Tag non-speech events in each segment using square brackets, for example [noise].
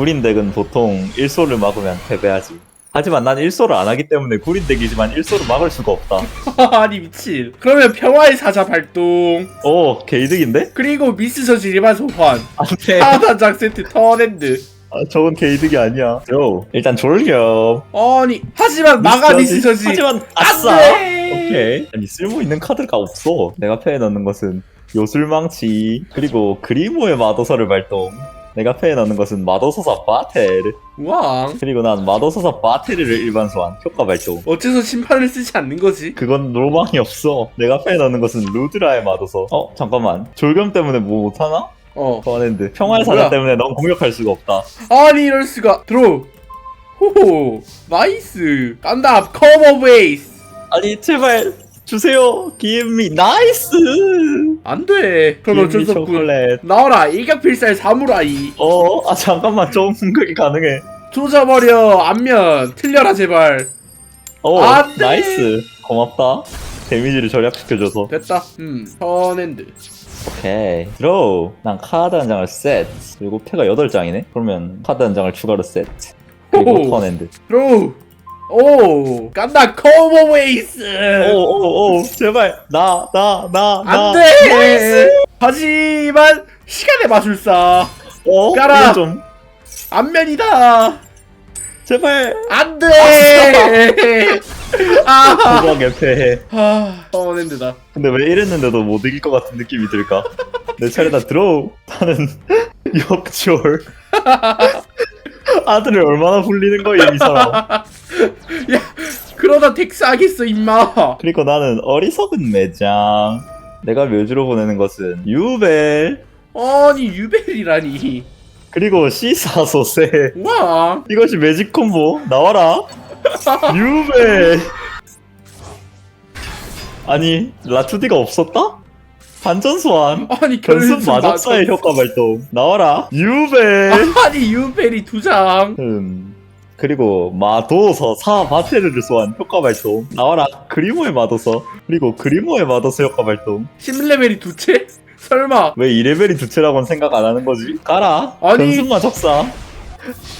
구린 덱은 보통 1소를 막으면 패배하지. 하지만 난 1소를 안 하기 때문에 구린 덱이지만 1소를 막을 수가 없다. [laughs] 아니 미친 그러면 평화의 사자 발동 오, 개이득인데? 그리고 미스 저지 일반 소환 안 돼. 하단장 세트 턴핸드 아, 저건 개이득이 아니야. 요, 일단 졸렴. 아니 하지만 마가 미스 저지 하지만 아싸. 안돼 오케이. 아니 쓸모 있는 카드가 없어. 내가 패에 넣는 것은 요술망치 그리고 그리모의 마도서를 발동. 내가 패에 넣는 것은 마도서사 바텔 왕 그리고 난 마도서사 바텔을 일반 소환 효과 발동. 어째서 심판을 쓰지 않는 거지 그건 로망이 없어. 내가 패에 넣는 것은 루드라의 마도서. 어 잠깐만. 졸겸 때문에 뭐 못하나? 어 소환했는데 평화의 뭐야? 사자 때문에 넌 공격할 수가 없다. 아니 이럴 수가 들어 호호 나이스 깐다 커버 베이스 아니 제발 주세요. 기엠미 나이스. 안 돼 그건 어쩔 수 없군 초콜릿. 나와라 일각필살 사무라이 어, 아 잠깐만 좀 공격이 가능해. 조져버려 안면 틀려라 제발 어, 안 돼. 나이스. 고맙다. 데미지를 절약시켜줘서. 됐다 음 턴핸드 오케이. 드로우. 난 카드 한 장을 세트. 그리고 패가 8장이네? 그러면 카드 한 장을 추가로 세트. 그리고. 턴핸드. 드로우 오 깐다 커버 베이스 오오오 제발 나나나 나. 안돼 하지만 시간의 마술사 어? 까라. 좀 안면이다 제발 안돼 아 도박에 패해. 아, 턴핸드다 근데 왜 이랬는데도 못 이길 것 같은 느낌이 들까? 내 차례다 드로우. 나는 [laughs] 역졸. [laughs] 아들을 얼마나 불리는 거야 이 사람. 야 그러다 덱스 하겠어 임마. 그리고 나는 어리석은 매장. 내가 묘지로 보내는 것은 유벨. 아니 유벨이라니. 그리고 시사소세. 와. 이것이 매직 콤보. 나와라. [laughs] 유벨. 아니 라투디가 없었다? 반전 소환. 아니 결승 마적사의 마적- 효과 발동. 나와라. 유벨. 아니 유벨이 두장. 음 그리고 마도서 사 바테르를 소환 효과 발동. 나와라 그리모의 마도서. 그리고 그리모의 마도서 효과 발동. 10레벨이 두 채? [laughs] 설마. 왜 2레벨이 두 채라고는 생각 안 하는 거지? 까라. 아니. 변순마 적사.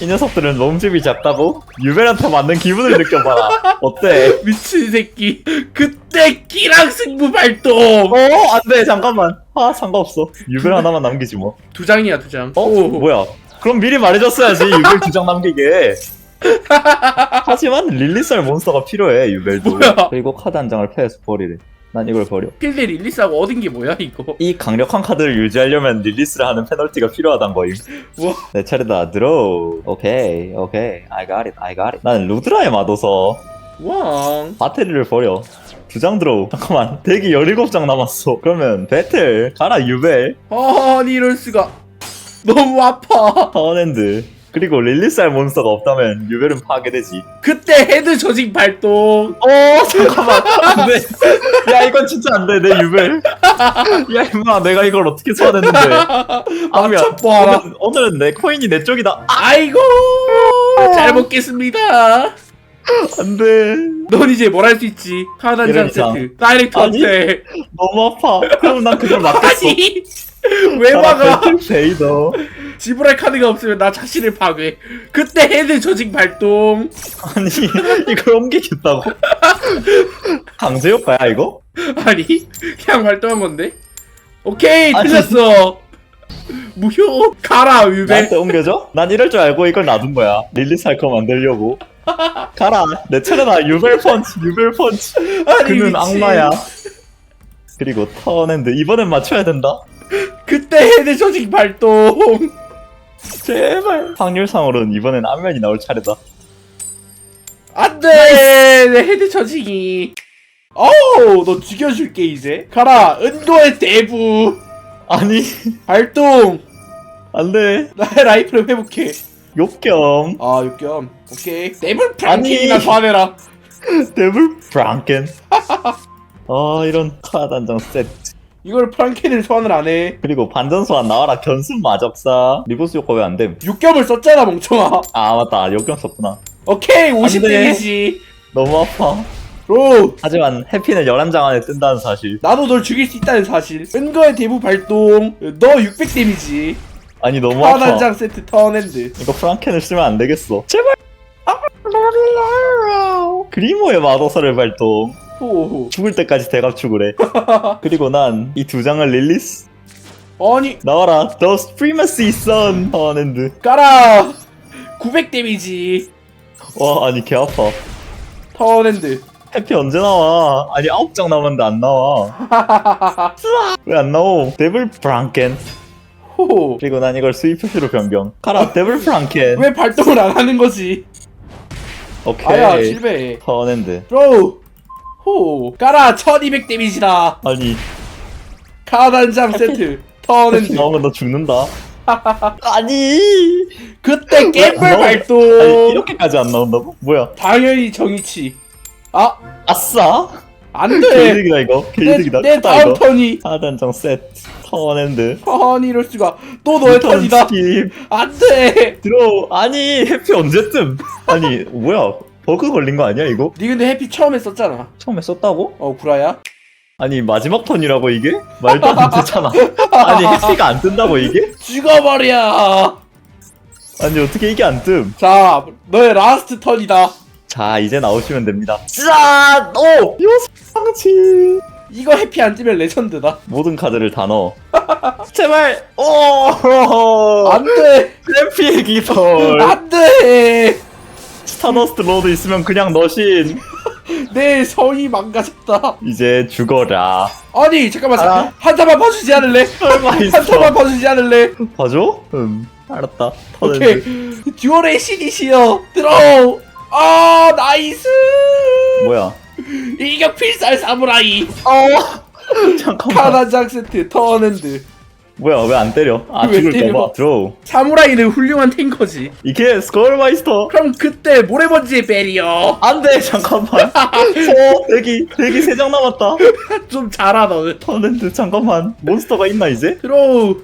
이 녀석들은 몸집이 작다고? 유벨한테 맞는 기분을 느껴봐라. 어때? [laughs] 미친 새끼. 그때 끼랑 승부 발동. 어? 안돼. 잠깐만. 아 상관없어. 유벨 하나만 남기지 뭐. 두 장이야 두장. 어? 뭐야? 그럼 미리 말해줬어야지 유벨 두장 남기게 [laughs] 하지만 릴리스할 몬스터가 필요해 유벨도 뭐야? 그리고 카드 한 장을 패해서 버리래 난 이걸 버려 필드 릴리스하고 얻은 게 뭐야 이거 이 강력한 카드를 유지하려면 릴리스를 하는 페널티가 필요하단 거임. 우와. 내 차례다. 드로우. 오케이, 오케이. I got it, I got it. 나는 루드라에 맞아서 왕 바테리를 버려. 두장 드로우. [laughs] 잠깐만. 덱이 17장 남았어. 그러면 배틀. 가라, 유벨. 아니 이럴 수가 너무 아파 타원핸드. 그리고 릴리스할 몬스터가 없다면 유벨은 파괴되지. 그때 헤드 조직 발동 어, 잠깐만. 안 돼. 야, 이건 진짜 안 돼. 내 유벨. 야, 임마. 내가 이걸 어떻게 소환했는데. [laughs] 아미야. 맞춰봐라. 오늘, 오늘은 내 코인이 내 쪽이다. 아이고 잘 먹겠습니다 안 돼. 넌 이제 뭘 할 수 있지 이러니까. 세트 다이렉트 아니. 너무 아파. 그럼 난 그걸 맞겠어. 아니 [laughs] 왜 막아 베이더. 지불할 카드가 없으면 나 자신을 파괴 그때 헤드 조직 발동 아니 이걸 옮기겠다고? 강제 효과야 이거? 아니 그냥 발동한 건데 오케이 아니. 틀렸어 무효 가라 유벨 나한테 옮겨줘? 난 이럴 줄 알고 이걸 놔둔 거야. 릴리스 할거 만들려고. 가라. 내 차례다. 유벨 펀치. 유벨 펀치. 아니, 그는 미친. 악마야. 그리고 턴핸드 이번엔 맞춰야 된다. 그때 헤드 조직 발동 제발. 확률상으로는 이번엔 안면이 나올 차례다. 안돼 내 헤드 조직이 어우 너 죽여줄게 이제 가라 은도의 대부 아니 발동 안돼. 나의 라이프를 회복해 욕겸. 아 육겸 오케이 데블 프랑켄이나 아니. 소환해라 데블 프랑켄. [laughs] 아 이런 카드 한장 세트. 이걸 프랑켄을 소환을 안 해. 그리고 반전 소환 나와라. 견습 마적사. 리보스 효과 왜 안 됨? 육겸을 썼잖아 멍청아. 아 맞다. 역경 썼구나. 오케이 50 돼. 데미지. 너무 아파. 로 하지만 해피는 11장 안에 뜬다는 사실. 나도 널 죽일 수 있다는 사실. 은거의 대부 발동. 너 600 데미지. 아니 너무 아파. 카단장 세트 턴핸드. 이거 프랑켄을 쓰면 안 되겠어. 제발. 그리모의 마도사를 발동 죽을 때까지 대갑축을 해 [laughs] 그리고 난 이 두 장을 릴리스. 아니. 나와라. The Supremacy Sun 턴핸드 까라. 900 데미지. 와 아니 개 아파. 턴핸드 해피 언제 나와? 아니 아홉 장 남았는데 안 나와. [laughs] 왜 안 나오? 데블 프랑켄. 호호 그리고 난 이걸 스위 표시로 변경. 가라 데블 프랑켄. 왜 발동을 안 하는 거지? 오케이. 아야 실패. 턴핸드 드로우 호! 까라 1200 데미지다! 아니. 카단장 세트 턴핸드 나오면 너 죽는다. [laughs] 아니! 그때 나와? 발동! 아니 이렇게까지 안 나온다고? 뭐야? 당연히 정의치. 아! 아싸? 안돼! 개이득이다 이거. 개이득이다. 내, 내 다음 이거. 턴이. 하단장 세트. 턴핸드. 아니 이럴 수가. 또 너의 턴 턴이다. 안돼! 들어. 아니! 해피 언제쯤? 아니 뭐야 버그 걸린 거 아니야 이거? 니 근데 해피 처음에 썼잖아 처음에 썼다고? 어 구라야 아니 마지막 턴이라고 이게? 말도 안 되잖아 아니 해피가 안 뜬다고 이게? 죽어버려 아니 어떻게 이게 안 뜸? 자 너의 라스트 턴이다 자 이제 나오시면 됩니다 짠! 오! 요상치 이거 해피 안 뜨면 레전드다 모든 카드를 다 넣어 [laughs] 제발 오! 안돼 램피의 깃털 안돼 스타더스트 로드 있으면 그냥 넣으신. [laughs] 내 성이 망가졌다. 이제 죽어라. 아니 잠깐만? 자, 한 타만 봐주지 않을래? 설마 한 있어? 타만 봐주지 않을래? 봐줘? 음 알았다. 오케이. 터렌드 듀얼의 신이시여 들어오 아 나이스! 뭐야? 일격 필살 사무라이. 어! [laughs] 잠깐만. 카나장 세트 턴핸드 뭐야 왜 안 때려? 아 왜 죽을까봐 때려? 드로우 사무라이는 훌륭한 탱커지. 이게 스컬마이스터. 그럼 그때 모래먼지의 베리어. 안돼 잠깐만. [laughs] 어 대기 대기 세 장 남았다. [laughs] 좀 잘하 너는. 터렌드 잠깐만. 몬스터가 있나 이제? 들어오.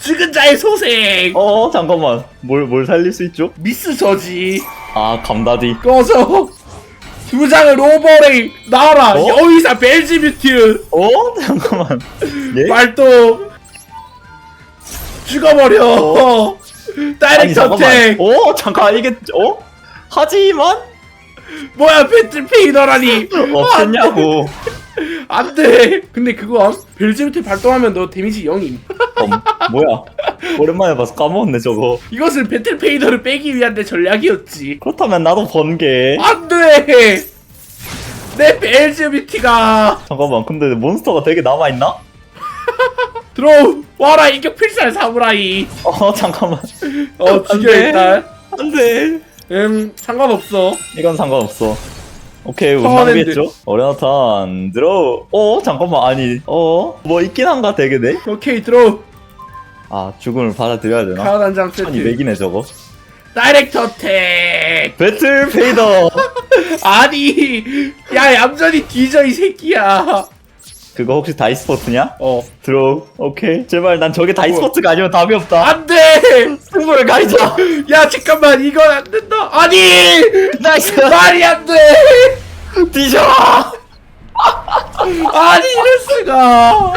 죽은 자의 소생. 어 잠깐만. 뭘 뭘 살릴 수 있죠? 미스 저지. 아 감다디 꺼져. 두 장을 오버레이. 나와라. 어? 여의사 벨지뮤트 어? 잠깐만. 예? 발동 죽어버려. 어? 다이렉트 어택. 어? 잠깐 이게 어? 하지만? 뭐야 배틀페이더라니. 없었냐고. 안 돼. 근데 그거 암? 벨지뮤트 발동하면 너 데미지 0임. 어, 뭐야? 오랜만에 봐서 까먹었네 저거. 이것은 배틀페이더를 빼기 위한 내 전략이었지. 그렇다면 나도 번개. 안 돼. 내 벨지뮤트가. 잠깐만 근데 몬스터가 되게 남아있나? 들어 와라 인격 필살 사무라이. 어 잠깐만. 어 죽여 안 돼. 일단. 안돼. 음 상관없어. 이건 상관없어. 오케이 운턴 낭비했죠? 어레나탄 들어. 어 잠깐만 아니 어뭐 있긴 한가 되게 돼? 오케이 들어. 아 죽음을 받아들여야 되나? 카드 한장 천이 세트. 맥이네 저거. 다이렉트 어택! 배틀 페이더. [laughs] 아니 야 얌전히 뒤져 이 새끼야 그거 혹시 다이스포트냐? 어. 들어 오케이. 제발 난 저게 다이스포트가 아니면 답이 없다. 안 돼! 승부를 가리자. [laughs] 야 잠깐만. 이건 안 된다. 아니! 나이스. 말이 안 돼! 뒤져 [laughs] 아니 이럴 수가